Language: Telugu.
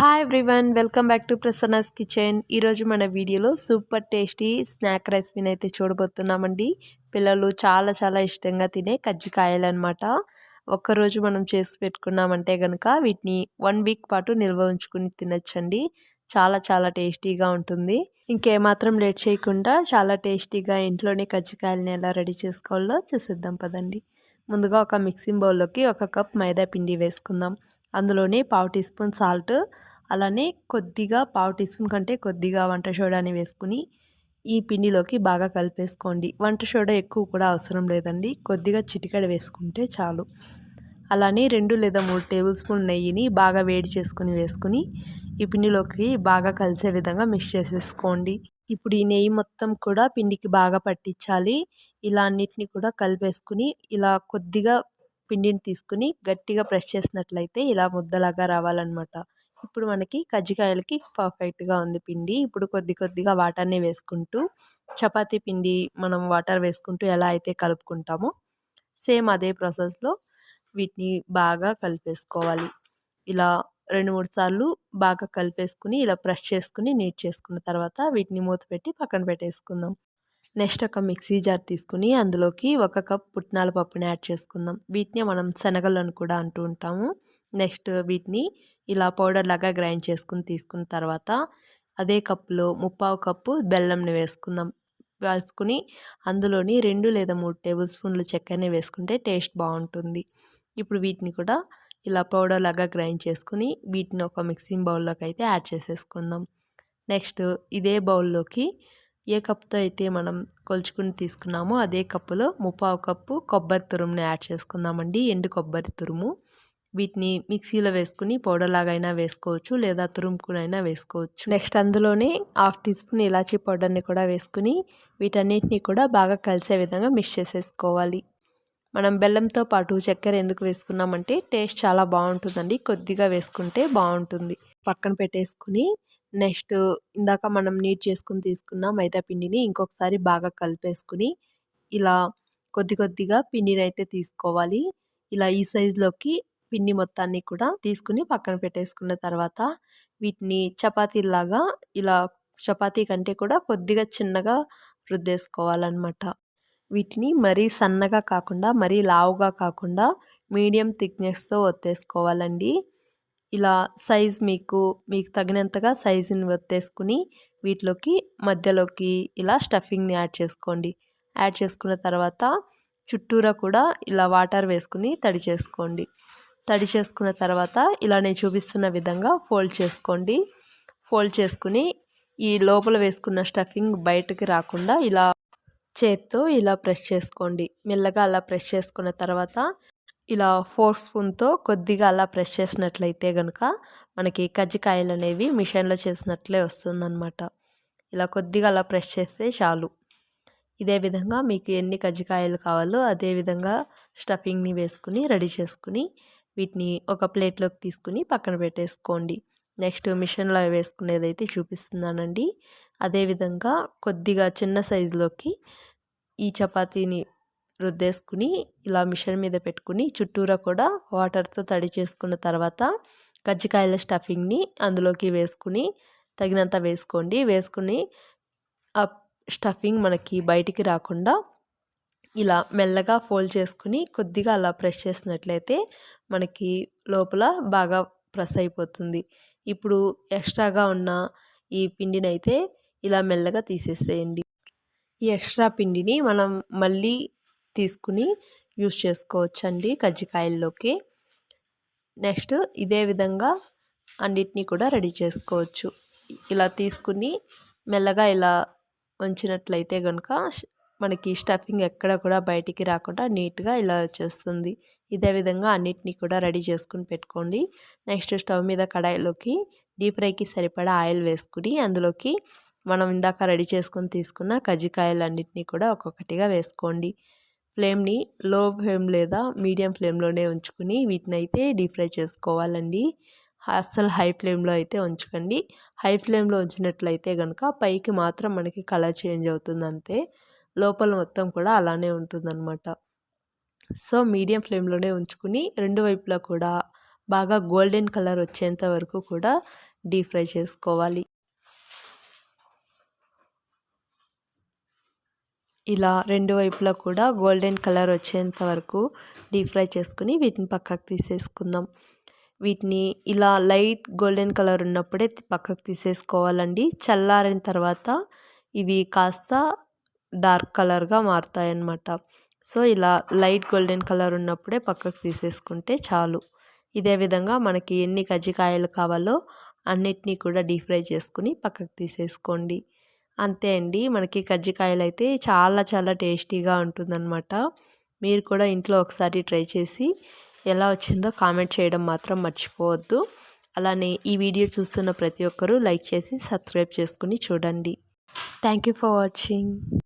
Hi everyone welcome back to Prasanna's kitchen ఈరోజు మన వీడియోలో సూపర్ టేస్టీ స్నాక్ రెసిపీని అయితే చూడబోతున్నామండి. పిల్లలు చాలా చాలా ఇష్టంగా తినే కజ్జికాయలు అనమాట ఒక్కరోజు మనం చేసి పెట్టుకున్నామంటే కనుక వీటిని వన్ వీక్ పాటు నిల్వ ఉంచుకుని తినచ్చండి. చాలా చాలా టేస్టీగా ఉంటుంది. ఇంకేమాత్రం లేట్ చేయకుండా చాలా టేస్టీగా ఇంట్లోనే కజ్జికాయలని ఎలా రెడీ చేసుకోవాలో చూసిద్దాం పదండి. ముందుగా ఒక మిక్సింగ్ బౌల్లోకి ఒక కప్ మైదా పిండి వేసుకుందాం. అందులోనే పావు టీ స్పూన్ సాల్ట్ అలానే కొద్దిగా పావు టీ స్పూన్ కంటే కొద్దిగా వంట సోడాని వేసుకుని ఈ పిండిలోకి బాగా కలిపేసుకోండి. వంట సోడా ఎక్కువ కూడా అవసరం లేదండి. కొద్దిగా చిటికడ వేసుకుంటే చాలు. అలానే రెండు లేదా మూడు టేబుల్ స్పూన్ నెయ్యిని బాగా వేడి చేసుకుని వేసుకుని ఈ పిండిలోకి బాగా కలిసే విధంగా మిక్స్ చేసేసుకోండి. ఇప్పుడు ఈ నెయ్యి మొత్తం కూడా పిండికి బాగా పట్టించాలి. ఇలా అన్నిటిని కూడా కలిపేసుకుని ఇలా కొద్దిగా పిండిని తీసుకుని గట్టిగా ప్రెస్ చేసినట్లయితే ఇలా ముద్దలాగా రావాలన్నమాట. ఇప్పుడు మనకి కజ్జికాయలకి పర్ఫెక్ట్గా ఉంది పిండి. ఇప్పుడు కొద్ది కొద్దిగా వాటర్ని వేసుకుంటూ చపాతీ పిండి మనం వాటర్ వేసుకుంటూ ఎలా అయితే కలుపుకుంటామో సేమ్ అదే ప్రాసెస్లో వీటిని బాగా కలిపేసుకోవాలి. ఇలా రెండు మూడు సార్లు బాగా కలిపేసుకుని ఇలా ప్రెస్ చేసుకుని నీట్ చేసుకున్న తర్వాత వీటిని మూత పెట్టి పక్కన పెట్టేసుకుందాం. నెక్స్ట్ ఒక మిక్సీ జార్ తీసుకుని అందులోకి ఒక కప్ పుట్నాల పప్పుని యాడ్ చేసుకుందాం. వీటిని మనం శనగలను కూడా అంటూ ఉంటాము. నెక్స్ట్ వీటిని ఇలా పౌడర్ లాగా గ్రైండ్ చేసుకుని తీసుకున్న తర్వాత అదే కప్పులో ముప్పావు కప్పు బెల్లంని వేసుకుందాం. వేసుకుని అందులోని రెండు లేదా మూడు టేబుల్ స్పూన్లు చక్కెరని వేసుకుంటే టేస్ట్ బాగుంటుంది. ఇప్పుడు వీటిని కూడా ఇలా పౌడర్ లాగా గ్రైండ్ చేసుకుని వీటిని ఒక మిక్సింగ్ బౌల్లోకి అయితే యాడ్ చేసేసుకుందాం. నెక్స్ట్ ఇదే బౌల్లోకి ఏ కప్తో అయితే మనం కొలుచుకుని తీసుకున్నామో అదే కప్పులో ముప్పావు కప్పు కొబ్బరి తురుముని యాడ్ చేసుకుందామండి. ఎండు కొబ్బరి తురుము. వీటిని మిక్సీలో వేసుకుని పౌడర్ లాగైనా వేసుకోవచ్చు లేదా తురుముకునైనా వేసుకోవచ్చు. నెక్స్ట్ అందులోనే హాఫ్ టీ స్పూన్ ఇలాచీ పౌడర్ని కూడా వేసుకుని వీటన్నిటిని కూడా బాగా కలిసే విధంగా మిక్స్ చేసేసుకోవాలి. మనం బెల్లంతో పాటు చక్కెర ఎందుకు వేసుకున్నామంటే టేస్ట్ చాలా బాగుంటుందండి. కొద్దిగా వేసుకుంటే బాగుంటుంది. పక్కన పెట్టేసుకుని నెక్స్ట్ ఇందాక మనం నీట్ చేసుకుని తీసుకున్న మైదా పిండిని ఇంకొకసారి బాగా కలిపేసుకుని ఇలా కొద్ది కొద్దిగా పిండిని అయితే తీసుకోవాలి. ఇలా ఈ సైజులోకి పిండి మొత్తాన్ని కూడా తీసుకుని పక్కన పెట్టేసుకున్న తర్వాత వీటిని చపాతీలాగా ఇలా చపాతీ కంటే కూడా కొద్దిగా చిన్నగా రుద్దేసుకోవాలన్నమాట. వీటిని మరీ సన్నగా కాకుండా మరీ లావుగా కాకుండా మీడియం థిక్నెస్తో ఒత్తేసుకోవాలండి. ఇలా సైజ్ మీకు మీకు తగినంతగా సైజుని ఒత్తేసుకుని వీటిలోకి మధ్యలోకి ఇలా స్టఫింగ్ని యాడ్ చేసుకోండి. యాడ్ చేసుకున్న తర్వాత చుట్టూరా కూడా ఇలా వాటర్ వేసుకుని తడి చేసుకోండి. తడి చేసుకున్న తర్వాత ఇలా నేను చూపిస్తున్న విధంగా ఫోల్డ్ చేసుకోండి. ఫోల్డ్ చేసుకుని ఈ లోపల వేసుకున్న స్టఫింగ్ బయటకి రాకుండా ఇలా చేత్తో ఇలా ప్రెస్ చేసుకోండి. మెల్లగా అలా ప్రెస్ చేసుకున్న తర్వాత ఇలా ఫోర్ స్పూన్తో కొద్దిగా అలా ప్రెస్ చేసినట్లయితే కనుక మనకి కజ్జికాయలు అనేవి మిషన్లో చేసినట్లే వస్తుందన్నమాట. ఇలా కొద్దిగా అలా ప్రెస్ చేస్తే చాలు. ఇదే విధంగా మీకు ఎన్ని కజ్జికాయలు కావాలో అదే విధంగా స్టఫింగ్ని వేసుకుని రెడీ చేసుకుని వీటిని ఒక ప్లేట్లోకి తీసుకుని పక్కన పెట్టేసుకోండి. నెక్స్ట్ మిషన్లో వేసుకునేదైతే చూపిస్తున్నానండి. అదేవిధంగా కొద్దిగా చిన్న సైజులోకి ఈ చపాతీని రుద్దేసుకుని ఇలా మిషన్ మీద పెట్టుకుని చుట్టూరా కూడా వాటర్తో తడి చేసుకున్న తర్వాత కజ్జికాయల స్టఫింగ్ని అందులోకి వేసుకుని తగినంత వేసుకోండి. వేసుకుని ఆ స్టఫింగ్ మనకి బయటికి రాకుండా ఇలా మెల్లగా ఫోల్డ్ చేసుకుని కొద్దిగా అలా ప్రెస్ చేసినట్లయితే మనకి లోపల బాగా ప్రెస్ అయిపోతుంది. ఇప్పుడు ఎక్స్ట్రాగా ఉన్న ఈ పిండిని అయితే ఇలా మెల్లగా తీసేసేయండి. ఈ ఎక్స్ట్రా పిండిని మనం మళ్ళీ తీసుకుని యూస్ చేసుకోవచ్చండి కజ్జికాయల్లోకి. నెక్స్ట్ ఇదే విధంగా అన్నిటినీ కూడా రెడీ చేసుకోవచ్చు. ఇలా తీసుకుని మెల్లగా ఇలా ఉంచినట్లయితే కనుక మనకి స్టఫింగ్ ఎక్కడ కూడా బయటికి రాకుండా నీట్గా ఇలా వచ్చేస్తుంది. ఇదే విధంగా అన్నిటినీ కూడా రెడీ చేసుకుని పెట్టుకోండి. నెక్స్ట్ స్టవ్ మీద కడాయిలోకి డీప్ ఫ్రైకి సరిపడా ఆయిల్ వేసుకుని అందులోకి మనం ఇందాక రెడీ చేసుకొని తీసుకున్న కజ్జికాయలు అన్నిటినీ కూడా ఒక్కొక్కటిగా వేసుకోండి. ఫ్లేమ్ని లో ఫ్లేమ్ లేదా మీడియం ఫ్లేమ్లోనే ఉంచుకుని వీటిని అయితే డీప్ ఫ్రై చేసుకోవాలండి. అస్సలు హై ఫ్లేమ్లో అయితే ఉంచకండి. హై ఫ్లేమ్లో ఉంచినట్లయితే కనుక పైకి మాత్రం మనకి కలర్ చేంజ్ అవుతుంది అంతే. లోపల మొత్తం కూడా అలానే ఉంటుందన్నమాట. సో మీడియం ఫ్లేమ్లోనే ఉంచుకుని రెండు వైపులా కూడా బాగా గోల్డెన్ కలర్ వచ్చేంత వరకు కూడా డీప్ ఫ్రై చేసుకోవాలి. ఇలా రెండు వైపులా కూడా గోల్డెన్ కలర్ వచ్చేంత వరకు డీప్ ఫ్రై చేసుకుని వీటిని పక్కకు తీసేసుకుందాం. వీటిని ఇలా లైట్ గోల్డెన్ కలర్ ఉన్నప్పుడే పక్కకు తీసేసుకోవాలండి. చల్లారిన తర్వాత ఇవి కాస్త డార్క్ కలర్గా మారుతాయి అన్నమాట సో ఇలా లైట్ గోల్డెన్ కలర్ ఉన్నప్పుడే పక్కకు తీసేసుకుంటే చాలు. ఇదే విధంగా మనకి ఎన్ని కజ్జికాయలు కావాలో అన్నిటినీ కూడా డీప్ ఫ్రై చేసుకుని పక్కకు తీసేసుకోండి. అంతే అండి. మనకి కజ్జికాయలు అయితే చాలా చాలా టేస్టీగా ఉంటుందన్నమాట. మీరు కూడా ఇంట్లో ఒకసారి ట్రై చేసి ఎలా వచ్చిందో కామెంట్ చేయడం మాత్రం మర్చిపోవద్దు. అలానే ఈ వీడియో చూస్తున్న ప్రతి ఒక్కరూ లైక్ చేసి సబ్స్క్రైబ్ చేసుకుని చూడండి. Thank you for watching.